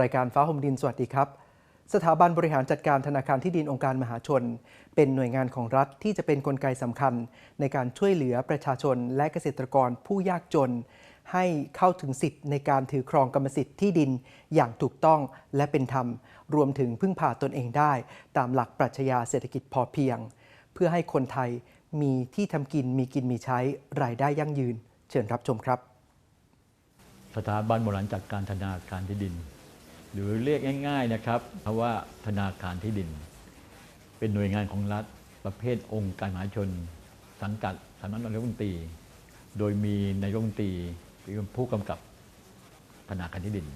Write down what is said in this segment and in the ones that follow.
รายการฟ้าหมดินสวัสดีครับ สถาบันบริหารจัดการธนาคารที่ดินองค์การมหาชน เป็นหน่วยงานของรัฐที่จะเป็นนกลไกสำคัญ ในการช่วยเหลือประชาชนและเกษตรกรผู้ยากจน ให้เข้าถึงสิทธิ์ในการถือครองกรรมสิทธิ์ที่ดินอย่างถูกต้องและเป็นธรรม รวมถึงพึ่งพาตนเองได้ ตามหลักปรัชญาเศรษฐกิจพอเพียง เพื่อให้คนไทยมีที่ทำกินมีกินมีใช้รายได้ยั่งยืน เชิญรับชมครับ สถาบันบริหารจัดการธนาคารที่ดิน หรือเรียกง่ายๆนะครับเพราะว่าธนาคารที่ดิน เป็นหน่วยงานของรัฐประเภทองค์การมหาชน สังกัดสำนักนายกรัฐมนตรี โดยมีนายกรัฐมนตรีเป็นผู้กำกับธนาคารที่ดิน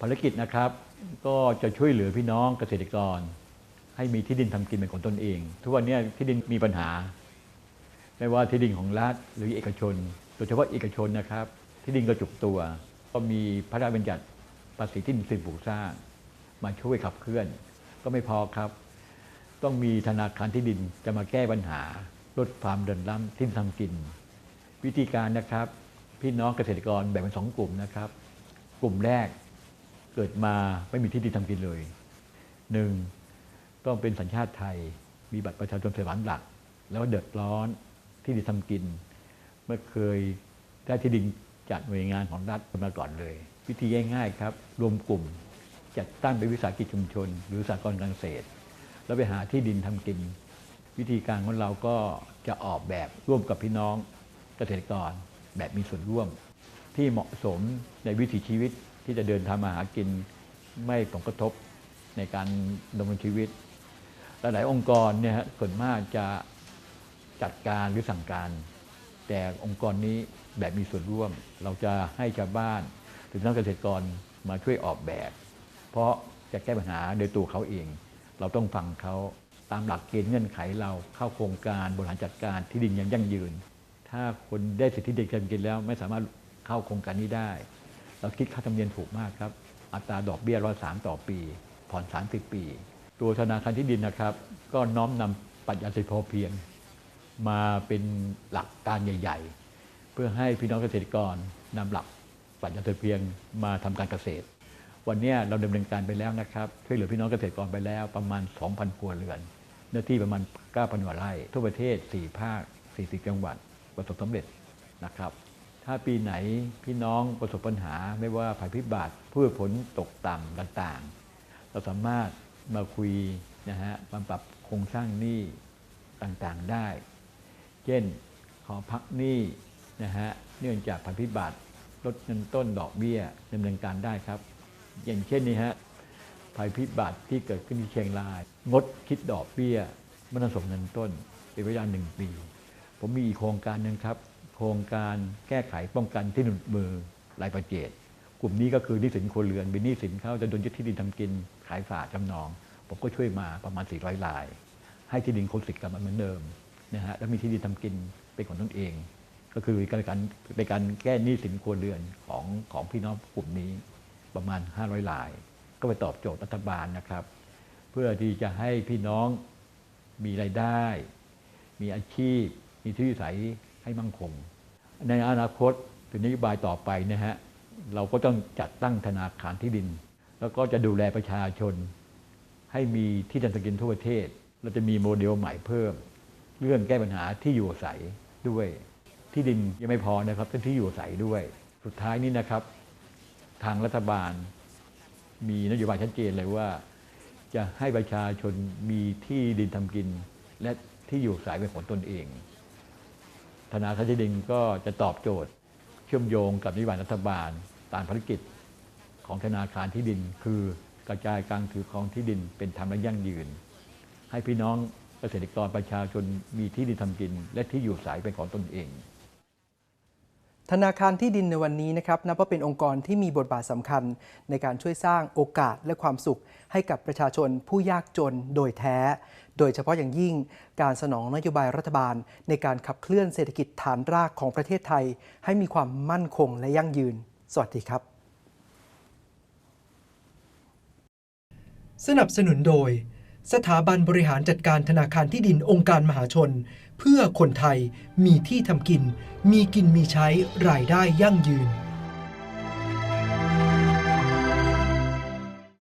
ภารกิจนะครับก็จะช่วยเหลือพี่น้องเกษตรกร ให้มีที่ดินทำกินเป็นของตนเอง ทุกวันนี้ที่ดินมีปัญหา ไม่ว่าที่ดินของรัฐหรือเอกชน โดยเฉพาะเอกชนนะครับ ที่ดินกระจุกตัว ก็มีพระราชบัญญัติ ภาษีที่ดินสิ่งปลูกสร้าง มาช่วยขับเคลื่อน ก็ไม่พอครับ ต้องมีธนาคารที่ดินจะมาแก้ปัญหา ลดความเดินล้ำที่ดินทำกิน วิธีการนะครับ พี่น้องเกษตรกรแบ่งเป็นสองกลุ่มนะครับ กลุ่มแรกเกิดมาไม่มีที่ดินทำกินเลยหนึ่งต้องเป็นสัญชาติไทย มีบัตรประชาชนสวรรค์หลัก แล้วเดือดร้อนที่ดินทำกิน เมื่อเคยได้ที่ดินจากหน่วยงานของรัฐมาก่อนเลย วิธีง่ายๆครับ รวมกลุ่มจัดตั้งเป็นวิสาหกิจชุมชน หรือสากลการเกษตร แล้วไปหาที่ดินทำกิน วิธีการของเราก็จะออกแบบร่วมกับพี่น้องเกษตรกรแบบมีส่วนร่วม ที่เหมาะสมในวิถีชีวิตที่จะเดินทางมาหากินไม่ผลกระทบในการดำเนินชีวิตหลายองค์กรเนี่ยฮะส่วนมากจะจัดการหรือสั่งการ แต่องค์กรนี้แบบมีส่วนร่วม เราจะให้ชาวบ้าน หรือนักเกษตรกรมาช่วยออกแบบ เพราะจะแก้ปัญหาโดยตัวเขาเอง เราต้องฟังเขาตามหลักเกณฑ์เงื่อนไขเราเข้าโครงการบริหารจัดการที่ดินอย่างยั่งยืน ถ้าคนได้สิทธิเด็กการกินแล้ว ไม่สามารถเข้าโครงการนี้ได้ เราคิดค่าธรรมเนียมถูกมากครับ อัตราดอกเบี้ยร้อยสามต่อปี ผ่อน30ปี ตัวธนาคารที่ดินนะครับ ก็น้อมนำปรัชญาเศรษฐพอเพียง มาเป็นหลักการใหญ่ ๆ เพื่อให้พี่น้องเกษตรกรนำหลัก ปรัชญาเศรษฐกิจพอเพียงมาทำการเกษตร วันนี้เราดำเนินการไปแล้วนะครับช่วยเหลือพี่น้องเกษตรกรไปแล้วประมาณ 2,000ครัวเรือนเนื้อที่ประมาณ9,000กว่าไร่ทั่วประเทศ 4 ภาค 40 จังหวัด ประสบสำเร็จนะครับ ถ้าปีไหนพี่น้องประสบปัญหาไม่ว่าภัยพิบัติพืชผลตกต่ำต่างๆ เราสามารถมาคุยนะฮะมาปรับโครงสร้างหนี้ต่างๆได้ เช่นขอพักหนี้นะฮะเนื่องจากภัยพิบัติ ลดเงินต้นดอกเบี้ยดำเนินการได้ครับ อย่างเช่นนี้ฮะภัยพิบัติที่เกิดขึ้นที่เชียงราย งดคิดดอกเบี้ยไม่ต้องส่งเงินต้นเป็นเวลาหนึ่งปี ผมมีอีกโครงการหนึ่งครับ โครงการแก้ไขป้องกันที่หนุนมือรายประเจตกลุ่มนี้ก็คือหนี้สินครัวเรือนเป็นหนี้สินเขาจะโดนยึดที่ดินทำกินขายฝากจำนอง ผมก็ช่วยมาประมาณ 400ราย ให้ที่ดินคงสิทธิ์กลับมาเหมือนเดิมนะฮะแล้วมีที่ดินทำกินเป็นของตนเอง ก็คือการการในการแก้หนี้สินครัวเรือนของของพี่น้องกลุ่มนี้ประมาณ 500ราย ก็ไปตอบโจทย์รัฐบาลนะครับ เพื่อที่จะให้พี่น้องมีรายได้ มีอาชีพ มีที่อยู่อาศัยให้มั่งคง ในอนาคตถึงนโยบายต่อไปนะฮะเราก็ต้องจัดตั้งธนาคารที่ดิน แล้วก็จะดูแลประชาชน ให้มีที่ดินทำกินทั่วประเทศ เราจะมีโมเดลใหม่เพิ่ม เรื่องแก้ปัญหาที่อยู่อาศัยด้วย ที่ดินยังไม่พอนะครับต้องที่อยู่อาศัยด้วย สุดท้ายนี้นะครับ ทางรัฐบาล มีนโยบายชัดเจนเลยว่า จะให้ประชาชนมีที่ดินทำกิน และที่อยู่อาศัยเป็นของตนเอง ธนาคารที่ดินก็จะตอบโจทย์ เชื่อมโยงกับนโยบายรัฐบาลตามภารกิจของธนาคารที่ดิน คือกระจายการถือครองที่ดินเป็นธรรมและยั่งยืน ให้พี่น้องเกษตรกรประชาชนมีที่ดินทำกิน และที่อยู่อาศัยเป็นของตนเอง ธนาคารที่ดินในวันนี้นะครับนับว่าเป็นองค์กรที่มีบทบาทสำคัญ ในการช่วยสร้างโอกาสและความสุข ให้กับประชาชนผู้ยากจนโดยแท้ โดยเฉพาะอย่างยิ่งการสนองนโยบายรัฐบาล ในการขับเคลื่อนเศรษฐกิจฐานรากของประเทศไทย ให้มีความมั่นคงและยั่งยืน สวัสดีครับ สนับสนุนโดย สถาบันบริหารจัดการธนาคารที่ดินองค์การมหาชน เพื่อคนไทยมีที่ทำกิน มีกินมีใช้รายได้ยั่งยืน